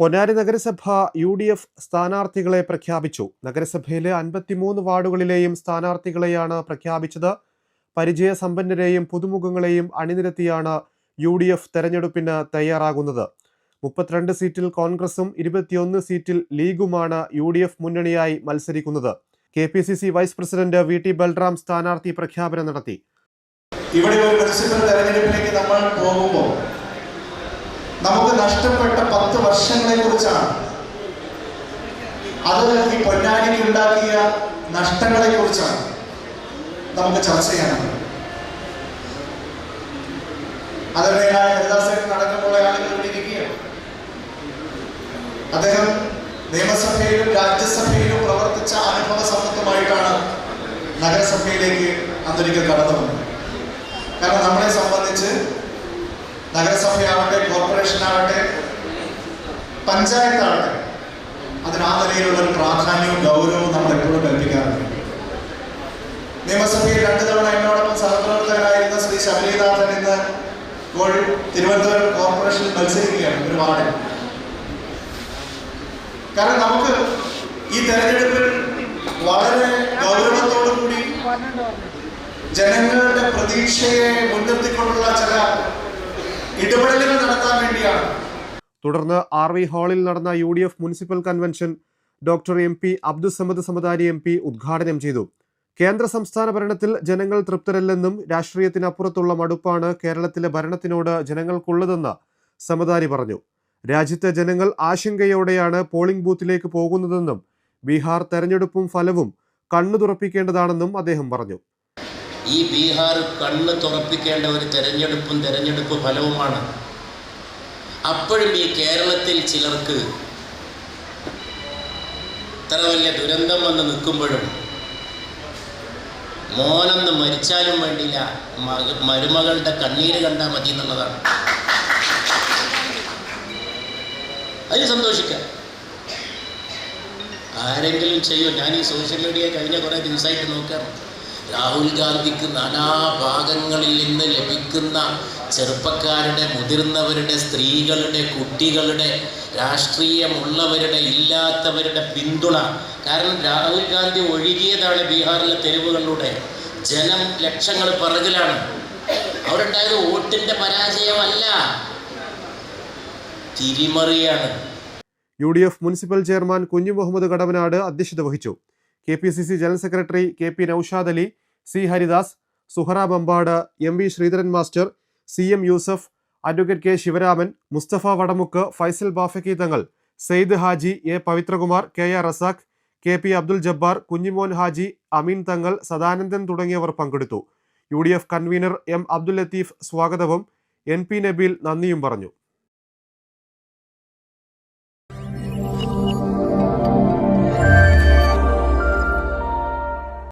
പൊന്നാരി നഗരസഭ U D F സ്ഥാനാർത്ഥികളെ പ്രഖ്യാപിച്ചു. നഗരസഭയിലെ അൻപത്തിമൂന്ന് വാർഡുകളിലെയും സ്ഥാനാർത്ഥികളെയാണ് പ്രഖ്യാപിച്ചത്. പരിചയസമ്പന്നരെയും പുതുമുഖങ്ങളെയും അണിനിരത്തിയാണ് യു ഡി എഫ് തെരഞ്ഞെടുപ്പിന് തയ്യാറാകുന്നത്. മുപ്പത്തിരണ്ട് സീറ്റിൽ കോൺഗ്രസും ഇരുപത്തിയൊന്ന് സീറ്റിൽ ലീഗുമാണ് യു ഡി എഫ് മുന്നണിയായി മത്സരിക്കുന്നത്. K P C C vice president V T Balram സ്ഥാനാർത്ഥി പ്രഖ്യാപനം നടത്തി. ഇവിടെ ഒരു തെരഞ്ഞെടുപ്പിലേക്ക് നമ്മൾ പോകുമ്പോൾ നമുക്ക് നഷ്ടപ്പെട്ട പത്ത് വർഷങ്ങളെ കുറിച്ചാണ് അത് ഈ പൊന്നാനിക്ക് ഉണ്ടാക്കിയ നഷ്ടങ്ങളെ കുറിച്ചാണ് നമുക്ക് ചർച്ച ചെയ്യാനുള്ളത്. അതേതായ ഹരിദാസൻ അടക്കമുള്ള ആളുകൾ അദ്ദേഹം നിയമസഭയിലും രാജ്യസഭയിലും പ്രവർത്തിച്ച അനുഭവ സമ്പത്തുമായിട്ടാണ് നഗരസഭയിലേക്ക് അന്തരിക്കൽ കടന്നു വന്നത്. കാരണം നമ്മളെ സംബന്ധിച്ച് നഗരസഭയാവട്ടെ കോർപ്പറേഷൻ പഞ്ചായത്താകട്ടെ അതിന് ആ നിലയിലുള്ള ഒരു പ്രാധാന്യവും ഗൗരവവും നമ്മൾ എപ്പോഴും കൽപ്പിക്കാറുണ്ട്. നിയമസഭയിൽ രണ്ടു തവണ എന്നോടൊപ്പം സഹപ്രവർത്തകനായിരുന്ന ശ്രീ ശബരിനാഥൻ ഇന്ന് ഇപ്പോൾ തിരുവനന്തപുരം കോർപ്പറേഷനിൽ മത്സരിക്കുകയാണ് ഒരു വാർഡിൽ. കാരണം നമുക്ക് ഈ തെരഞ്ഞെടുപ്പിൽ വളരെ ഗൗരവത്തോടു കൂടി ജനങ്ങളുടെ പ്രതീക്ഷയെ മുൻനിർത്തിക്കൊണ്ടുള്ള ചില ഇടപെടലുകൾ നടത്താൻ വേണ്ടിയാണ്. തുടർന്ന് ആർ വി ഹാളിൽ നടന്ന U D F municipal convention doctor M P Abdussamad Samadani M P ഉദ്ഘാടനം ചെയ്തു. കേന്ദ്ര സംസ്ഥാന ഭരണത്തിൽ ജനങ്ങൾ തൃപ്തരല്ലെന്നും രാഷ്ട്രീയത്തിനപ്പുറത്തുള്ള മടുപ്പാണ് കേരളത്തിലെ ഭരണത്തിനോട് ജനങ്ങൾക്കുള്ളതെന്ന് സമദാരി പറഞ്ഞു. രാജ്യത്തെ ജനങ്ങൾ ആശങ്കയോടെയാണ് പോളിംഗ് ബൂത്തിലേക്ക് പോകുന്നതെന്നും ബീഹാർ തെരഞ്ഞെടുപ്പും ഫലവും കണ്ണു തുറപ്പിക്കേണ്ടതാണെന്നും അദ്ദേഹം പറഞ്ഞു. ഈ ബീഹാർ കണ്ണ് തുറപ്പിക്കേണ്ട ഒരു തെരഞ്ഞെടുപ്പും തെരഞ്ഞെടുപ്പ് ഫലവുമാണ്. അപ്പോഴും ഈ കേരളത്തിൽ ചിലർക്ക് ഇത്ര വലിയ ദുരന്തം വന്ന് നിൽക്കുമ്പോഴും മോനൊന്ന് മരിച്ചാലും വേണ്ടില്ല മക മരുമകളുടെ കണ്ണീര് കണ്ടാൽ മതി എന്നുള്ളതാണ്. അതിന് സന്തോഷിക്കാം. ആരെങ്കിലും ചെയ്യും? ഞാൻ ഈ സോഷ്യൽ മീഡിയ കഴിഞ്ഞ കുറേ ദിവസമായിട്ട് നോക്കാം രാഹുൽ ഗാന്ധിക്ക് നാനാഭാഗങ്ങളിൽ നിന്ന് ലഭിക്കുന്ന ചെറുപ്പക്കാരുടെ മുതിർന്നവരുടെ സ്ത്രീകളുടെ കുട്ടികളുടെ രാഷ്ട്രീയമുള്ളവരുടെ ഇല്ലാത്തവരുടെ പിന്തുണ. കാരണം രാഹുൽ ഗാന്ധി ഒഴുകിയതാണ് ബീഹാറിലെ തെരുവുകളിലൂടെ. ജനം ലക്ഷങ്ങൾ പിറകിലാണ്. അവരുണ്ടായത് വോട്ടിന്റെ പരാജയമല്ല. തിരിമറിയാണ്. U D F municipal chairman Kunju Muhammad Kadavanad അധ്യക്ഷത വഹിച്ചു. K P C C general secretary K P Noushad Ali C Haridas Suhara Bampad M V Sreedharan master C M Yusuf advocate K Sivaraman Musthafa Vadamukku Faisal Bafaqi Thangal Syed Haji A Pavithrakumar K R Razak K P Abdul Jabbar Kunjimon Haji Ameen Thangal Sadanandan തുടങ്ങിയവർ പങ്കെടുത്തു. U convener M Abdul Latheef സ്വാഗതവും N P Nabeel നന്ദിയും പറഞ്ഞു.